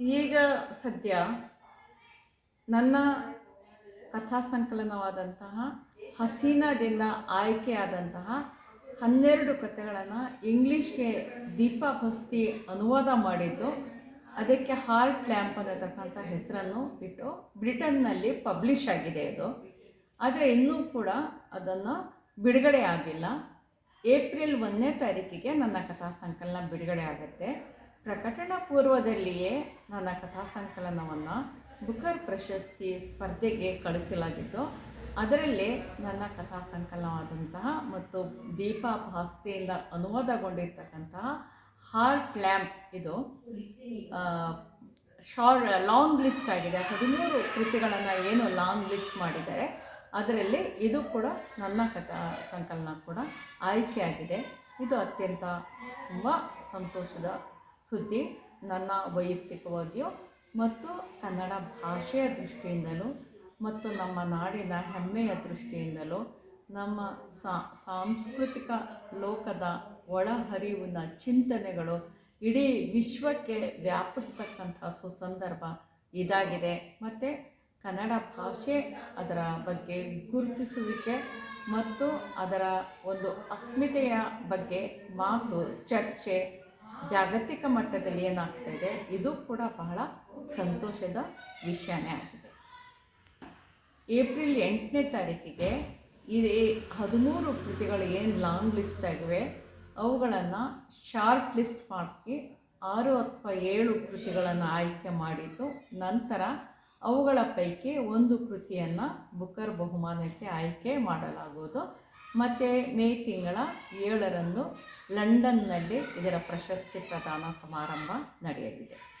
ಈಗ ಸದ್ಯ ನನ್ನ ಕಥಾ ಸಂಕಲನವಾದಂತಹ ಹಸೀನಾದಿಂದ ಆಯ್ಕೆಯಾದಂತಹ ಹನ್ನೆರಡು ಕಥೆಗಳನ್ನು ಇಂಗ್ಲೀಷ್ಗೆ ದೀಪ ಭಕ್ತಿ ಅನುವಾದ ಮಾಡಿದ್ದು, ಅದಕ್ಕೆ ಹಾರ್ಟ್ ಲ್ಯಾಂಪ್ ಅನ್ನತಕ್ಕಂಥ ಹೆಸರನ್ನು ಇಟ್ಟು ಬ್ರಿಟನ್ನಲ್ಲಿ ಪಬ್ಲಿಷ್ ಆಗಿದೆ ಇದು. ಆದರೆ ಇನ್ನೂ ಕೂಡ ಅದನ್ನು ಬಿಡುಗಡೆ ಆಗಿಲ್ಲ. ಏಪ್ರಿಲ್ ಒಂದನೇ ತಾರೀಕಿಗೆ ನನ್ನ ಕಥಾ ಸಂಕಲನ ಬಿಡುಗಡೆ ಆಗುತ್ತೆ. ಪ್ರಕಟಣಾ ಪೂರ್ವದಲ್ಲಿಯೇ ನನ್ನ ಕಥಾ ಸಂಕಲನವನ್ನು ಬುಕರ್ ಪ್ರಶಸ್ತಿ ಸ್ಪರ್ಧೆಗೆ ಕಳಿಸಲಾಗಿತ್ತು. ಅದರಲ್ಲಿ ನನ್ನ ಕಥಾ ಸಂಕಲನವಾದಂತಹ ಮತ್ತು ದೀಪಾ ಭಾಸ್ತೆಯಿಂದ ಅನುವಾದಗೊಂಡಿರ್ತಕ್ಕಂತಹ ಹಾರ್ಟ್ ಲ್ಯಾಂಪ್ ಇದು ಶಾರ್ಟ್, ಲಾಂಗ್ ಲಿಸ್ಟ್ ಆಗಿದೆ. ಹದಿಮೂರು ಕೃತಿಗಳನ್ನು ಏನು ಲಾಂಗ್ ಲಿಸ್ಟ್ ಮಾಡಿದ್ದಾರೆ, ಅದರಲ್ಲಿ ಇದು ಕೂಡ ನನ್ನ ಕಥಾ ಸಂಕಲನ ಕೂಡ ಆಯ್ಕೆಯಾಗಿದೆ ಇದು ಅತ್ಯಂತ ತುಂಬ ಸಂತೋಷದ ಸುದ್ದಿ ನನ್ನ ವೈಯಕ್ತಿಕವಾಗಿಯೂ ಮತ್ತು ಕನ್ನಡ ಭಾಷೆಯ ದೃಷ್ಟಿಯಿಂದಲೂ ಮತ್ತು ನಮ್ಮ ನಾಡಿನ ಹೆಮ್ಮೆಯ ದೃಷ್ಟಿಯಿಂದಲೂ ನಮ್ಮ ಸಾಂಸ್ಕೃತಿಕ ಲೋಕದ ಒಳಹರಿವಿನ ಚಿಂತನೆಗಳು ಇಡೀ ವಿಶ್ವಕ್ಕೆ ವ್ಯಾಪಿಸ್ತಕ್ಕಂಥ ಸುಸಂದರ್ಭ ಇದಾಗಿದೆ. ಮತ್ತು ಕನ್ನಡ ಭಾಷೆ ಅದರ ಬಗ್ಗೆ ಗುರುತಿಸುವಿಕೆ ಮತ್ತು ಅದರ ಒಂದು ಅಸ್ಮಿತೆಯ ಬಗ್ಗೆ ಮಾತು ಚರ್ಚೆ ಜಾಗತಿಕ ಮಟ್ಟದಲ್ಲಿ ಏನಾಗ್ತಾ ಇದೆ, ಇದು ಕೂಡ ಬಹಳ ಸಂತೋಷದ ವಿಷಯನೇ ಆಗಿದೆ. ಏಪ್ರಿಲ್ ಎಂಟನೇ ತಾರೀಕಿಗೆ ಈ ಹದಿಮೂರು ಕೃತಿಗಳು ಏನು ಲಾಂಗ್ ಲಿಸ್ಟ್ ಆಗಿವೆ, ಅವುಗಳನ್ನು ಶಾರ್ಟ್ ಲಿಸ್ಟ್ ಮಾಡಿ ಆರು ಅಥವಾ ಏಳು ಕೃತಿಗಳನ್ನು ಆಯ್ಕೆ ಮಾಡಿದ್ದು, ನಂತರ ಅವುಗಳ ಪೈಕಿ ಒಂದು ಕೃತಿಯನ್ನು ಬುಕರ್ ಬಹುಮಾನಕ್ಕೆ ಆಯ್ಕೆ ಮಾಡಲಾಗುವುದು. ಮತ್ತು ಮೇ ತಿಂಗಳ ಏಳರಂದು ಲಂಡನ್ನಲ್ಲಿ ಇದರ ಪ್ರಶಸ್ತಿ ಪ್ರದಾನ ಸಮಾರಂಭ ನಡೆಯಲಿದೆ.